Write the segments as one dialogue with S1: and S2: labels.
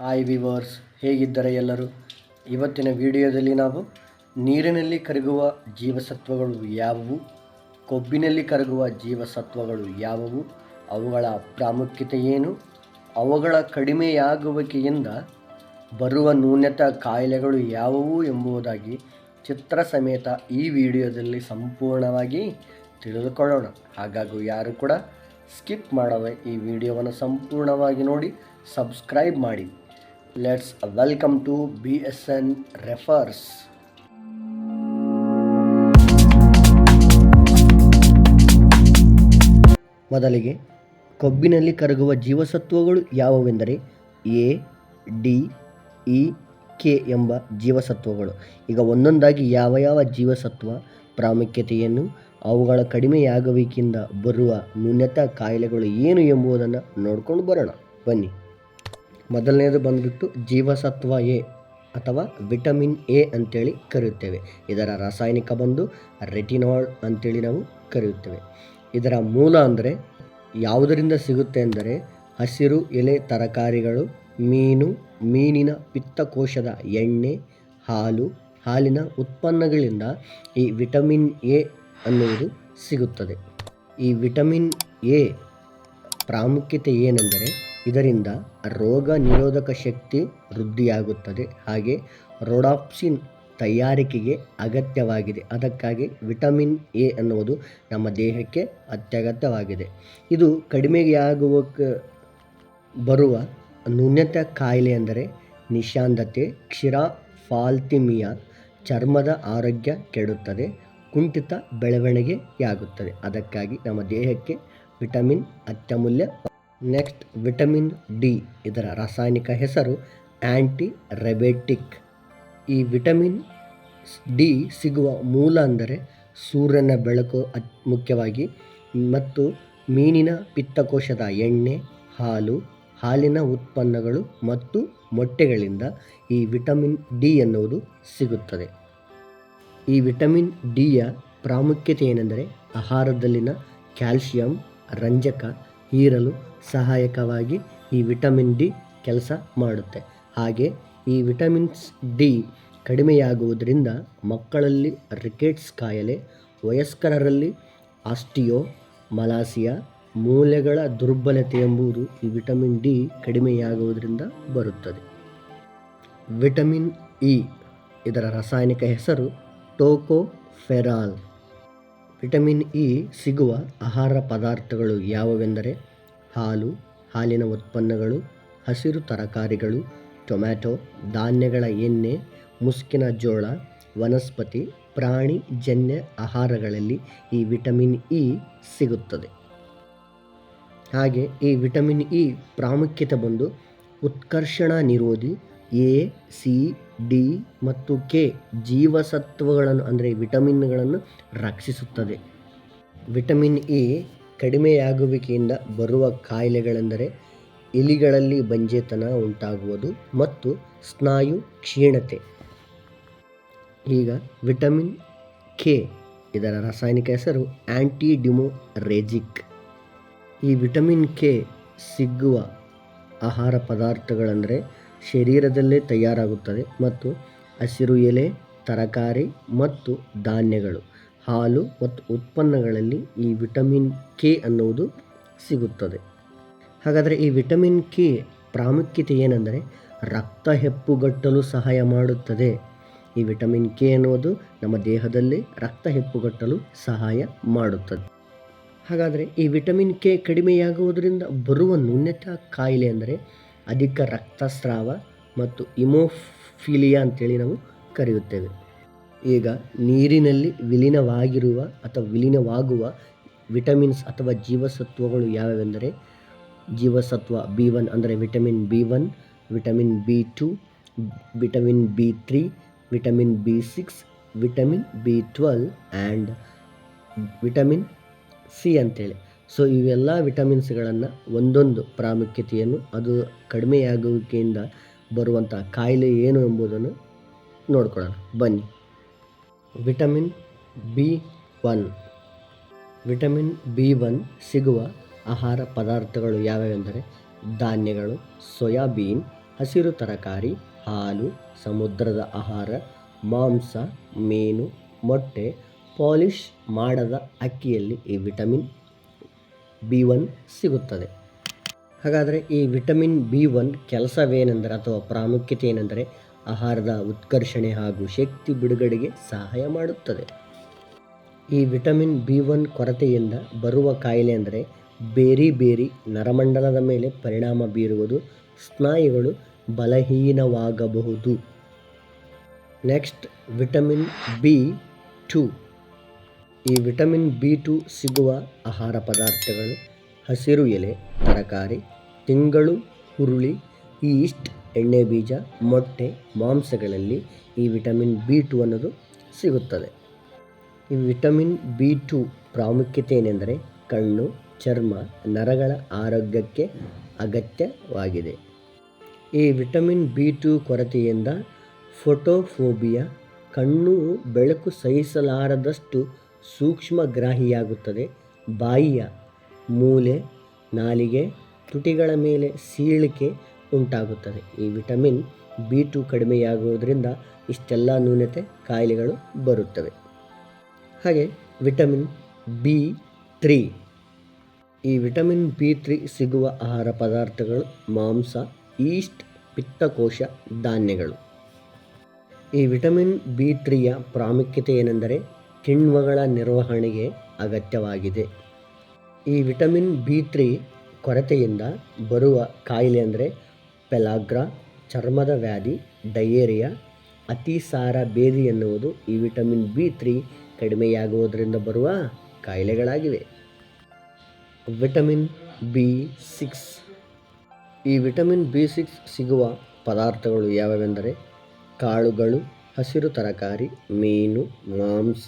S1: Hi viewers ಹೇಗಿದ್ದಾರೆ ಎಲ್ಲರೂ? ಇವತ್ತಿನ ವಿಡಿಯೋದಲ್ಲಿ ನಾವು ನೀರಿನಲ್ಲಿ ಕರಗುವ ಜೀವಸತ್ವಗಳು ಯಾವುವು? ಕೊಬ್ಬಿನಲ್ಲಿ ಕರಗುವ ಜೀವಸತ್ವಗಳು ಯಾವುವು? ಅವುಗಳ ಪ್ರಾಮುಖ್ಯತೆ ಏನು? ಅವುಗಳ ಕಡಿಮೆಯಾಗುವಿಕೆಯಿಂದ ಬರುವ ನ್ಯೂನತ ಕಾಯಿಲೆಗಳು ಯಾವುವು ಎಂಬುದಾಗಿ ಚಿತ್ರ ಸಮೇತ ಈ ವಿಡಿಯೋದಲ್ಲಿ ಸಂಪೂರ್ಣವಾಗಿ ತಿಳಿದುಕೊಳ್ಳೋಣ. ಹಾಗಾಗಿ ಯಾರು ಕೂಡ ಸ್ಕಿಪ್ ಮಾಡದೆ ಈ ವಿಡಿಯೋವನ್ನು ಸಂಪೂರ್ಣವಾಗಿ ನೋಡಿ, ಸಬ್ಸ್ಕ್ರೈಬ್ ಮಾಡಿ. Let's welcome to B S N refers ಮೊದಲಿಗೆ, ಕೊಬ್ಬಿನಲ್ಲಿ ಕರಗುವ ಜೀವಸತ್ವಗಳು ಯಾವುವೆಂದರೆ ಎ, ಡಿ, ಇ, ಕೆ ಎಂಬ ಜೀವಸತ್ವಗಳು. ಈಗ ಒಂದೊಂದಾಗಿ ಯಾವ ಯಾವ ಜೀವಸತ್ವ, ಪ್ರಾಮುಖ್ಯತೆಯನ್ನು, ಅವುಗಳ ಕಡಿಮೆಯಾಗುವಿಕೆಯಿಂದ ಬರುವ ನ್ಯೂನತಾ ಕಾಯಿಲೆಗಳು ಏನು ಎಂಬುದನ್ನು ನೋಡ್ಕೊಂಡು ಬರೋಣ. ಬನ್ನಿ. ಮೊದಲನೇದು ಬಂದ್ಬಿಟ್ಟು ಜೀವಸತ್ವ ಎ ಅಥವಾ ವಿಟಮಿನ್ ಎ ಅಂತೇಳಿ ಕರೆಯುತ್ತೇವೆ. ಇದರ ರಾಸಾಯನಿಕ ಬಂದು ರೆಟಿನಾಲ್ ಅಂತೇಳಿ ನಾವು ಕರೆಯುತ್ತೇವೆ. ಇದರ ಮೂಲ ಅಂದರೆ ಯಾವುದರಿಂದ ಸಿಗುತ್ತೆ ಅಂದರೆ ಹಸಿರು ಎಲೆ ತರಕಾರಿಗಳು, ಮೀನು, ಮೀನಿನ ಪಿತ್ತಕೋಶದ ಎಣ್ಣೆ, ಹಾಲು, ಹಾಲಿನ ಉತ್ಪನ್ನಗಳಿಂದ ಈ ವಿಟಮಿನ್ ಎ ಅನ್ನುವುದು ಸಿಗುತ್ತದೆ. ಈ ವಿಟಮಿನ್ ಎ ಪ್ರಾಮುಖ್ಯತೆ ಏನೆಂದರೆ ಇದರಿಂದ ರೋಗ ನಿರೋಧಕ ಶಕ್ತಿ ವೃದ್ಧಿಯಾಗುತ್ತದೆ. ಹಾಗೆ ರೋಡಾಪ್ಸಿನ್ ತಯಾರಿಕೆಗೆ ಅಗತ್ಯವಾಗಿದೆ. ಅದಕ್ಕಾಗಿ ವಿಟಮಿನ್ ಎ ಅನ್ನುವುದು ನಮ್ಮ ದೇಹಕ್ಕೆ ಅತ್ಯಗತ್ಯವಾಗಿದೆ. ಇದು ಕಡಿಮೆಯಾಗುವಕ್ಕೆ ಬರುವ ನ್ಯೂನತ ಕಾಯಿಲೆ ಎಂದರೆ ನಿಶಾಂತತೆ ಕ್ಷೀರ ಫಾಲ್ತಿಮಿಯಾ ಚರ್ಮದ ಆರೋಗ್ಯ ಕೆಡುತ್ತದೆ, ಕುಂಠಿತ ಬೆಳವಣಿಗೆಯಾಗುತ್ತದೆ. ಅದಕ್ಕಾಗಿ ನಮ್ಮ ದೇಹಕ್ಕೆ ವಿಟಮಿನ್ ಅತ್ಯಮೂಲ್ಯ ನೆಕ್ಸ್ಟ್ ವಿಟಮಿನ್ ಡಿ, ಇದರ ರಾಸಾಯನಿಕ ಹೆಸರು ಆ್ಯಂಟಿ ರೆಬೆಟಿಕ್ ಈ ವಿಟಮಿನ್ ಡಿ ಸಿಗುವ ಮೂಲ ಅಂದರೆ ಸೂರ್ಯನ ಬೆಳಕು ಮುಖ್ಯವಾಗಿ, ಮತ್ತು ಮೀನಿನ ಪಿತ್ತಕೋಶದ ಎಣ್ಣೆ, ಹಾಲು, ಹಾಲಿನ ಉತ್ಪನ್ನಗಳು ಮತ್ತು ಮೊಟ್ಟೆಗಳಿಂದ ಈ ವಿಟಮಿನ್ ಡಿ ಎನ್ನುವುದು ಸಿಗುತ್ತದೆ. ಈ ವಿಟಮಿನ್ ಡಿಯ ಪ್ರಾಮುಖ್ಯತೆ ಏನೆಂದರೆ ಆಹಾರದಲ್ಲಿನ ಕ್ಯಾಲ್ಸಿಯಂ, ರಂಜಕ ಹೀರಲು ಸಹಾಯಕವಾಗಿ ಈ ವಿಟಮಿನ್ ಡಿ ಕೆಲಸ ಮಾಡುತ್ತೆ. ಹಾಗೆ ಈ ವಿಟಮಿನ್ಸ್ ಡಿ ಕಡಿಮೆಯಾಗುವುದರಿಂದ ಮಕ್ಕಳಲ್ಲಿ ರಿಕೆಟ್ಸ್ ಕಾಯಿಲೆ, ವಯಸ್ಕರರಲ್ಲಿ ಆಸ್ಟಿಯೋ, ಮಲಾಸಿಯಾ, ಮೂಳೆಗಳ ದುರ್ಬಲತೆ ಎಂಬುದು ಈ ವಿಟಮಿನ್ ಡಿ ಕಡಿಮೆಯಾಗುವುದರಿಂದ ಬರುತ್ತದೆ. ವಿಟಮಿನ್ ಇ ಇದರ ರಾಸಾಯನಿಕ ಹೆಸರು ಟೋಕೋಫೆರಾಲ್. ವಿಟಮಿನ್ ಇ ಸಿಗುವ ಆಹಾರ ಪದಾರ್ಥಗಳು ಯಾವುವೆಂದರೆ ಹಾಲು, ಹಾಲಿನ ಉತ್ಪನ್ನಗಳು, ಹಸಿರು ತರಕಾರಿಗಳು, ಟೊಮ್ಯಾಟೊ, ಧಾನ್ಯಗಳ ಎಣ್ಣೆ, ಮುಸ್ಕಿನ ಜೋಳ, ವನಸ್ಪತಿ, ಪ್ರಾಣಿ, ಜನ್ಯ ಆಹಾರಗಳಲ್ಲಿ ಈ ವಿಟಮಿನ್ ಇ ಸಿಗುತ್ತದೆ. ಹಾಗೆ ಈ ವಿಟಮಿನ್ ಇ ಪ್ರಾಮುಖ್ಯತೆ ಬಂದು ಉತ್ಕರ್ಷಣ ನಿರೋಧಿ ಎ, ಸಿ, ಡಿ ಮತ್ತು ಕೆ ಜೀವಸತ್ವಗಳನ್ನು, ಅಂದರೆ ವಿಟಮಿನ್ಗಳನ್ನು ರಕ್ಷಿಸುತ್ತದೆ. ವಿಟಮಿನ್ ಎ ಕಡಿಮೆಯಾಗುವಿಕೆಯಿಂದ ಬರುವ ಕಾಯಿಲೆಗಳೆಂದರೆ ಇಲಿಗಳಲ್ಲಿ ಬಂಜೆತನ ಉಂಟಾಗುವುದು ಮತ್ತು ಸ್ನಾಯು ಕ್ಷೀಣತೆ. ಈಗ ವಿಟಮಿನ್ ಕೆ ಇದರ ರಾಸಾಯನಿಕ ಹೆಸರು ಆ್ಯಂಟಿಡಿಮೊರೆಜಿಕ್ ಈ ವಿಟಮಿನ್ ಕೆ ಸಿಗುವ ಆಹಾರ ಪದಾರ್ಥಗಳೆಂದರೆ ಶರೀರದಲ್ಲೇ ತಯಾರಾಗುತ್ತದೆ ಮತ್ತು ಹಸಿರು ಎಲೆ, ತರಕಾರಿ ಮತ್ತು ಧಾನ್ಯಗಳು, ಹಾಲು ಮತ್ತು ಉತ್ಪನ್ನಗಳಲ್ಲಿ ಈ ವಿಟಮಿನ್ ಕೆ ಅನ್ನುವುದು ಸಿಗುತ್ತದೆ. ಹಾಗಾದರೆ ಈ ವಿಟಮಿನ್ ಕೆ ಪ್ರಾಮುಖ್ಯತೆ ಏನೆಂದರೆ ರಕ್ತ ಹೆಪ್ಪುಗಟ್ಟಲು ಸಹಾಯ ಮಾಡುತ್ತದೆ. ಈ ವಿಟಮಿನ್ ಕೆ ಅನ್ನುವುದು ನಮ್ಮ ದೇಹದಲ್ಲಿ ರಕ್ತ ಹೆಪ್ಪುಗಟ್ಟಲು ಸಹಾಯ ಮಾಡುತ್ತದೆ. ಹಾಗಾದರೆ ಈ ವಿಟಮಿನ್ ಕೆ ಕಡಿಮೆಯಾಗುವುದರಿಂದ ಬರುವ ನ್ಯೂನತಾ ಕಾಯಿಲೆ ಅಂದರೆ ಅಧಿಕ ರಕ್ತಸ್ರಾವ ಮತ್ತು ಇಮೋಫಿಲಿಯಾ ಅಂತೇಳಿ ನಾವು ಕರೆಯುತ್ತೇವೆ. ಈಗ ನೀರಿನಲ್ಲಿ ವಿಲೀನವಾಗಿರುವ ಅಥವಾ ವಿಲೀನವಾಗುವ ವಿಟಮಿನ್ಸ್ ಅಥವಾ ಜೀವಸತ್ವಗಳು ಯಾವ್ಯಾವೆಂದರೆ ಜೀವಸತ್ವ ಬಿ ಒನ್ ಅಂದರೆ vitamin B one, vitamin B two, vitamin B three vitamin B six, vitamin B twelve and vitamin C ಅಂತೇಳಿ. ಸೊ ಇವೆಲ್ಲ ವಿಟಮಿನ್ಸ್ಗಳನ್ನು ಒಂದೊಂದು ಪ್ರಾಮುಖ್ಯತೆಯನ್ನು ಅದು ಕಡಿಮೆಯಾಗುವಿಕೆಯಿಂದ ಬರುವಂಥ ಕಾಯಿಲೆ ಏನು ಎಂಬುದನ್ನು ನೋಡ್ಕೊಳ್ಳೋಣ. ಬನ್ನಿ. Vitamin B one. Vitamin B one ಸಿಗುವ ಆಹಾರ ಪದಾರ್ಥಗಳು ಯಾವ್ಯಾವೆಂದರೆ ಧಾನ್ಯಗಳು, ಸೋಯಾಬೀನ್, ಹಸಿರು ತರಕಾರಿ, ಹಾಲು, ಸಮುದ್ರದ ಆಹಾರ, ಮಾಂಸ, ಮೀನು, ಮೊಟ್ಟೆ, ಪಾಲಿಷ್ ಮಾಡದ ಅಕ್ಕಿಯಲ್ಲಿ ಈ ವಿಟಮಿನ್ ಬಿ ಒನ್ ಸಿಗುತ್ತದೆ. ಹಾಗಾದರೆ ಈ ವಿಟಮಿನ್ ಬಿ ಒನ್ ಕೆಲಸವೇನೆಂದರೆ ಅಥವಾ ಪ್ರಾಮುಖ್ಯತೆ ಏನೆಂದರೆ ಆಹಾರದ ಉತ್ಕರ್ಷಣೆ ಹಾಗೂ ಶಕ್ತಿ ಬಿಡುಗಡೆಗೆ ಸಹಾಯ ಮಾಡುತ್ತದೆ. ಈ ವಿಟಮಿನ್ ಬಿ ಒನ್ ಕೊರತೆಯಿಂದ ಬರುವ ಕಾಯಿಲೆ ಅಂದರೆ ಬೇರೆ ಬೇರೆ ನರಮಂಡಲದ ಮೇಲೆ ಪರಿಣಾಮ ಬೀರುವುದು, ಸ್ನಾಯುಗಳು ಬಲಹೀನವಾಗಬಹುದು. Next vitamin B two. ಈ ವಿಟಮಿನ್ ಬಿ ಟು ಸಿಗುವ ಆಹಾರ ಪದಾರ್ಥಗಳು ಹಸಿರು ಎಲೆ, ತರಕಾರಿ, ತಿಂಗಳು, ಹುರುಳಿ, ಈಸ್ಟ್, ಎಣ್ಣೆ ಬೀಜ, ಮೊಟ್ಟೆ, ಮಾಂಸಗಳಲ್ಲಿ ಈ ವಿಟಮಿನ್ ಬಿ ಟು ಅನ್ನೋದು ಸಿಗುತ್ತದೆ. ಈ ವಿಟಮಿನ್ ಬಿ ಟು ಪ್ರಾಮುಖ್ಯತೆ ಏನೆಂದರೆ ಕಣ್ಣು, ಚರ್ಮ, ನರಗಳ ಆರೋಗ್ಯಕ್ಕೆ ಅಗತ್ಯವಾಗಿದೆ. ಈ ವಿಟಮಿನ್ ಬಿ ಟು ಕೊರತೆಯಿಂದ ಫೋಟೋಫೋಬಿಯಾ, ಕಣ್ಣು ಬೆಳಕು ಸಹಿಸಲಾರದಷ್ಟು ಸೂಕ್ಷ್ಮಗ್ರಾಹಿಯಾಗುತ್ತದೆ. ಬಾಯಿಯ ಮೂಲೆ, ನಾಲಿಗೆ, ತುಟಿಗಳ ಮೇಲೆ ಸೀಳಿಕೆ ಉಂಟಾಗುತ್ತದೆ. ಈ ವಿಟಮಿನ್ ಬಿ ಟು ಕಡಿಮೆಯಾಗುವುದರಿಂದ ಇಷ್ಟೆಲ್ಲ ನ್ಯೂನತೆ ಕಾಯಿಲೆಗಳು ಬರುತ್ತವೆ. ಹಾಗೆ ವಿಟಮಿನ್ ಬಿ ತ್ರೀ ಈ ವಿಟಮಿನ್ ಬಿ ತ್ರೀ ಸಿಗುವ ಆಹಾರ ಪದಾರ್ಥಗಳು ಮಾಂಸ, ಈಸ್ಟ್, ಪಿತ್ತಕೋಶ, ಧಾನ್ಯಗಳು. ಈ ವಿಟಮಿನ್ ಬಿ ತ್ರೀಯ ಪ್ರಾಮುಖ್ಯತೆ ಏನೆಂದರೆ ಕಿಣ್ವಗಳ ನಿರ್ವಹಣೆಗೆ ಅಗತ್ಯವಾಗಿದೆ. ಈ ವಿಟಮಿನ್ ಬಿ ತ್ರೀ ಕೊರತೆಯಿಂದ ಬರುವ ಕಾಯಿಲೆ ಅಂದರೆ ಪೆಲಾಗ್ರಾ, ಚರ್ಮದ ವ್ಯಾಧಿ, ಡಯೇರಿಯಾ, ಅತಿಸಾರ ಬೇದಿ ಎನ್ನುವುದು ಈ ವಿಟಮಿನ್ ಬಿ ತ್ರೀ ಕಡಿಮೆಯಾಗುವುದರಿಂದ ಬರುವ ಕಾಯಿಲೆಗಳಾಗಿವೆ. Vitamin B six. ಈ ವಿಟಮಿನ್ ಬಿ ಸಿಕ್ಸ್ ಸಿಗುವ ಪದಾರ್ಥಗಳು ಯಾವ್ಯಾವೆಂದರೆ ಕಾಳುಗಳು ಹಸಿರು ತರಕಾರಿ, ಮೀನು, ಮಾಂಸ,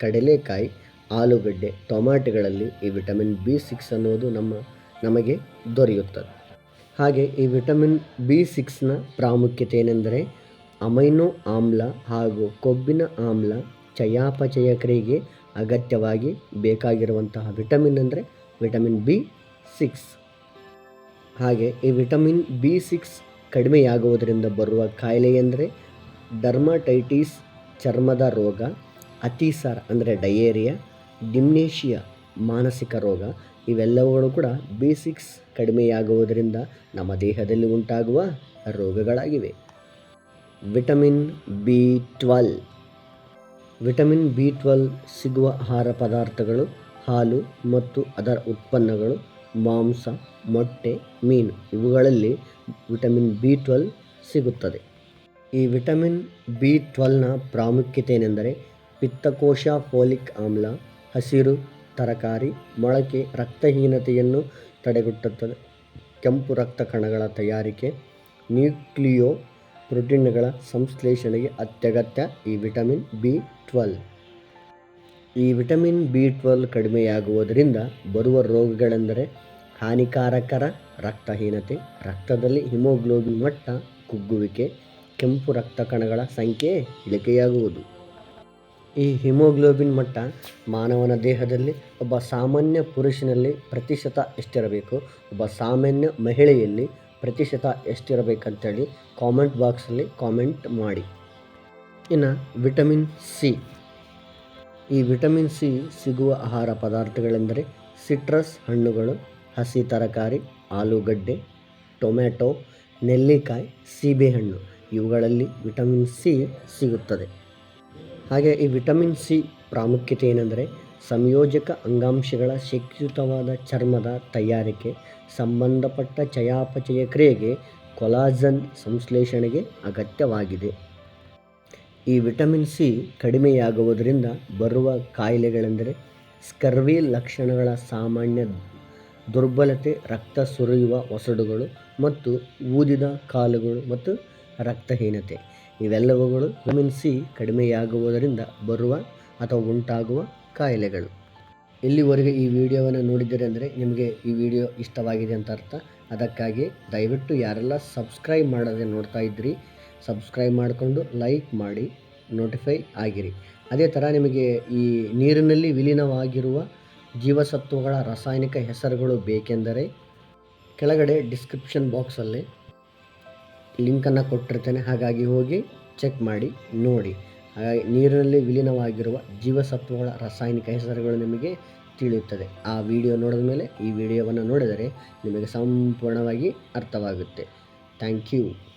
S1: ಕಡಲೆಕಾಯಿ, ಆಲೂಗಡ್ಡೆ ಟೊಮ್ಯಾಟೊಗಳಲ್ಲಿ ಈ ವಿಟಮಿನ್ ಬಿ ಸಿಕ್ಸ್ ಅನ್ನೋದು ನಮ್ಮ, ನಮಗೆ ದೊರೆಯುತ್ತದೆ. ಹಾಗೆ ಈ ವಿಟಮಿನ್ ಬಿ ಸಿಕ್ಸ್ನ ಪ್ರಾಮುಖ್ಯತೆ ಏನೆಂದರೆ ಅಮೈನೋ ಆಮ್ಲ ಹಾಗೂ ಕೊಬ್ಬಿನ ಆಮ್ಲ ಚಯಾಪಚಯ ಕ್ರಿಯೆಗೆ ಅಗತ್ಯವಾಗಿ ಬೇಕಾಗಿರುವಂತಹ ವಿಟಮಿನ್ ಅಂದರೆ ವಿಟಮಿನ್ ಬಿ ಸಿಕ್ಸ್ ಹಾಗೆ ಈ ವಿಟಮಿನ್ ಬಿ ಸಿಕ್ಸ್ ಕಡಿಮೆಯಾಗುವುದರಿಂದ ಬರುವ ಕಾಯಿಲೆ ಎಂದರೆ ಡರ್ಮಟೈಟಿಸ್ ಚರ್ಮದ ರೋಗ, ಅತಿಸಾರ ಅಂದರೆ ಡಯೇರಿಯಾ ಡಿಮ್ನೇಷಿಯಾ ಮಾನಸಿಕ ರೋಗ, ಇವೆಲ್ಲವುಗಳು ಕೂಡ ಬೇಸಿಕ್ಸ್ ಕಡಿಮೆಯಾಗುವುದರಿಂದ ನಮ್ಮ ದೇಹದಲ್ಲಿ ಉಂಟಾಗುವ ರೋಗಗಳಾಗಿವೆ. Vitamin B twelve vitamin B twelve ಸಿಗುವ ಆಹಾರ ಪದಾರ್ಥಗಳು ಹಾಲು ಮತ್ತು ಅದರ ಉತ್ಪನ್ನಗಳು ಮಾಂಸ, ಮೊಟ್ಟೆ, ಮೀನು, ಇವುಗಳಲ್ಲಿ ವಿಟಮಿನ್ ಬಿ ಟ್ವೆಲ್ ಸಿಗುತ್ತದೆ. ಈ ವಿಟಮಿನ್ ಬಿ ಟ್ವೆಲ್ನ ಪ್ರಾಮುಖ್ಯತೆ ಏನೆಂದರೆ ಪಿತ್ತಕೋಶ, ಫೋಲಿಕ್ ಆಮ್ಲ, ಹಸಿರು, ತರಕಾರಿ, ಮೊಳಕೆ, ರಕ್ತಹೀನತೆಯನ್ನು ತಡೆಗಟ್ಟುತ್ತದೆ. ಕೆಂಪು ರಕ್ತ ಕಣಗಳ ತಯಾರಿಕೆ, ನ್ಯೂಕ್ಲಿಯೋ ಪ್ರೋಟೀನ್ಗಳ ಸಂಶ್ಲೇಷಣೆಗೆ ಅತ್ಯಗತ್ಯ ಈ ವಿಟಮಿನ್ ಬಿ ಟ್ವೆಲ್ ಈ ವಿಟಮಿನ್ ಬಿ ಟ್ವೆಲ್ ಕಡಿಮೆಯಾಗುವುದರಿಂದ ಬರುವ ರೋಗಗಳೆಂದರೆ ಹಾನಿಕಾರಕರ ರಕ್ತಹೀನತೆ, ರಕ್ತದಲ್ಲಿ ಹಿಮೋಗ್ಲೋಬಿನ್ ಮಟ್ಟ, ಕುಗ್ಗುವಿಕೆ ಕೆಂಪು ರಕ್ತ ಕಣಗಳ ಸಂಖ್ಯೆ ಇಳಿಕೆಯಾಗುವುದು. ಈ ಹಿಮೋಗ್ಲೋಬಿನ್ ಮಟ್ಟ ಮಾನವನ ದೇಹದಲ್ಲಿ ಒಬ್ಬ ಸಾಮಾನ್ಯ ಪುರುಷನಲ್ಲಿ ಪ್ರತಿಶತ ಎಷ್ಟಿರಬೇಕು? ಒಬ್ಬ ಸಾಮಾನ್ಯ ಮಹಿಳೆಯಲ್ಲಿ ಪ್ರತಿಶತ ಎಷ್ಟಿರಬೇಕಂತೇಳಿ ಕಾಮೆಂಟ್ ಬಾಕ್ಸಲ್ಲಿ ಕಾಮೆಂಟ್ ಮಾಡಿ. ಇನ್ನು ವಿಟಮಿನ್ ಸಿ. ಈ ವಿಟಮಿನ್ ಸಿ ಸಿಗುವ ಆಹಾರ ಪದಾರ್ಥಗಳೆಂದರೆ ಸಿಟ್ರಸ್ ಹಣ್ಣುಗಳು, ಹಸಿ ತರಕಾರಿ, ಆಲೂಗಡ್ಡೆ, ಟೊಮ್ಯಾಟೊ, ನೆಲ್ಲಿಕಾಯಿ, ಸೀಬೆಹಣ್ಣು. ಇವುಗಳಲ್ಲಿ ವಿಟಮಿನ್ ಸಿ ಸಿಗುತ್ತದೆ. ಹಾಗೆ ಈ ವಿಟಮಿನ್ ಸಿ ಪ್ರಾಮುಖ್ಯತೆ ಏನೆಂದರೆ ಸಂಯೋಜಕ ಅಂಗಾಂಶಗಳ ಶಕ್ತಿಯುತವಾದ ಚರ್ಮದ ತಯಾರಿಕೆ, ಸಂಬಂಧಪಟ್ಟ ಚಯಾಪಚಯ ಕ್ರಿಯೆಗೆ ಕೊಲಾಜನ್ ಸಂಶ್ಲೇಷಣೆಗೆ ಅಗತ್ಯವಾಗಿದೆ. ಈ ವಿಟಮಿನ್ ಸಿ ಕಡಿಮೆಯಾಗುವುದರಿಂದ ಬರುವ ಕಾಯಿಲೆಗಳೆಂದರೆ ಸ್ಕರ್ವಿ ಲಕ್ಷಣಗಳ ಸಾಮಾನ್ಯ ದುರ್ಬಲತೆ, ರಕ್ತ ಸುರಿಯುವ ಒಸಡುಗಳು ಮತ್ತು ಊದಿದ ಕಾಲುಗಳು ಮತ್ತು ರಕ್ತಹೀನತೆ. ಇವೆಲ್ಲವುಗಳು ವಿಟಮಿನ್ ಸಿ ಕಡಿಮೆಯಾಗುವುದರಿಂದ ಬರುವ ಅಥವಾ ಉಂಟಾಗುವ ಕಾಯಿಲೆಗಳು. ಇಲ್ಲಿವರೆಗೆ ಈ ವಿಡಿಯೋವನ್ನು ನೋಡಿದ್ದೀರಿ ಅಂದರೆ ನಿಮಗೆ ಈ ವಿಡಿಯೋ ಇಷ್ಟವಾಗಿದೆ ಅಂತ ಅರ್ಥ. ಅದಕ್ಕಾಗಿ ದಯವಿಟ್ಟು ಯಾರೆಲ್ಲ ಸಬ್ಸ್ಕ್ರೈಬ್ ಮಾಡದೆ ನೋಡ್ತಾ ಇದ್ರಿ ಸಬ್ಸ್ಕ್ರೈಬ್ ಮಾಡಿಕೊಂಡು ಲೈಕ್ ಮಾಡಿ, ನೋಟಿಫೈ ಆಗಿರಿ. ಅದೇ ಥರ ನಿಮಗೆ ಈ ನೀರಿನಲ್ಲಿ ವಿಲೀನವಾಗಿರುವ ಜೀವಸತ್ವಗಳ ರಾಸಾಯನಿಕ ಹೆಸರುಗಳು ಬೇಕೆಂದರೆ ಕೆಳಗಡೆ ಡಿಸ್ಕ್ರಿಪ್ಷನ್ ಬಾಕ್ಸಲ್ಲಿ ಲಿಂಕನ್ನು ಕೊಟ್ಟಿರ್ತೇನೆ, ಹಾಗಾಗಿ ಹೋಗಿ ಚೆಕ್ ಮಾಡಿ, ನೋಡಿ. ಹಾಗಾಗಿ ನೀರಿನಲ್ಲಿ ವಿಲೀನವಾಗಿರುವ ಜೀವಸತ್ವಗಳ ರಾಸಾಯನಿಕ ಹೆಸರುಗಳು ನಿಮಗೆ ತಿಳಿಯುತ್ತದೆ. ಆ ವಿಡಿಯೋ ನೋಡಿದ ಮೇಲೆ ಈ ವಿಡಿಯೋವನ್ನು ನೋಡಿದರೆ ನಿಮಗೆ ಸಂಪೂರ್ಣವಾಗಿ ಅರ್ಥವಾಗುತ್ತೆ. Thank you